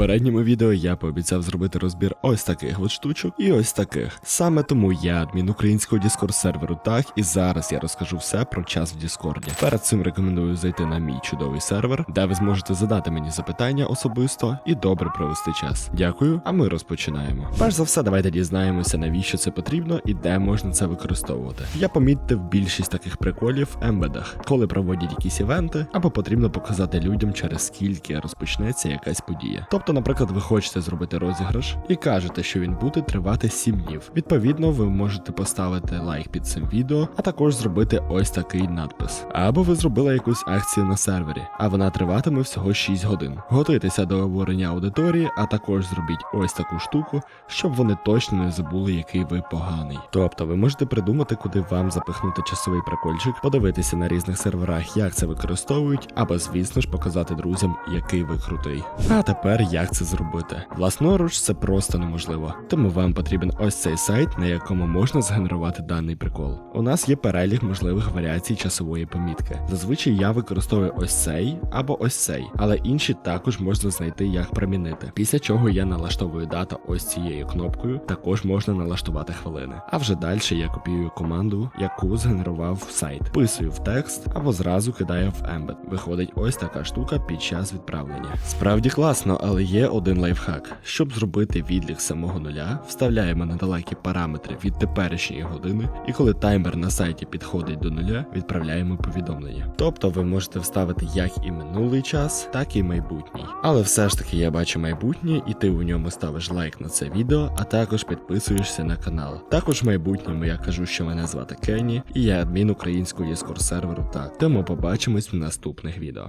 попередньому відео я пообіцяв зробити розбір ось таких от штучок і ось таких. Саме тому я адмін українського Discord серверу так, і зараз я розкажу все про час в Діскорді. Перед цим рекомендую зайти на мій чудовий сервер, де ви зможете задати мені запитання особисто і добре провести час. Дякую, а ми розпочинаємо. Перш за все, давайте дізнаємося, навіщо це потрібно і де можна це використовувати. Я помітив більшість таких приколів в ембедах, коли проводять якісь івенти, або потрібно показати людям, через скільки розпочнеться якась подія. Тобто, наприклад, ви хочете зробити розіграш і кажете, що він буде тривати 7 днів. Відповідно, ви можете поставити лайк під цим відео, а також зробити ось такий надпис. Або ви зробили якусь акцію на сервері, а вона триватиме всього 6 годин. Готуйтеся до обговорення аудиторії, а також зробіть ось таку штуку, щоб вони точно не забули, який ви поганий. Тобто, ви можете придумати, куди вам запихнути часовий прикольчик, подивитися на різних серверах, як це використовують, або, звісно ж, показати друзям, який ви крутий. А тепер як це зробити? Власноруч це просто неможливо. Тому вам потрібен ось цей сайт, на якому можна згенерувати даний прикол. У нас є перелік можливих варіацій часової помітки. Зазвичай я використовую ось цей або ось цей, але інші також можна знайти як примінити. Після чого я налаштовую дата ось цією кнопкою, також можна налаштувати хвилини. А вже далі я копіюю команду, яку згенерував сайт, вписую в текст або зразу кидаю в embed. Виходить ось така штука під час відправлення. Справді класно, але є один лайфхак. Щоб зробити відлік самого нуля, вставляємо недалекі параметри від теперішньої години, і коли таймер на сайті підходить до нуля, відправляємо повідомлення. Тобто ви можете вставити як і минулий час, так і майбутній. Але все ж таки я бачу майбутнє, і ти у ньому ставиш лайк на це відео, а також підписуєшся на канал. Також в майбутньому я кажу, що мене звати Кенні, і я адмін українського Discord серверу так. Тому побачимось в наступних відео.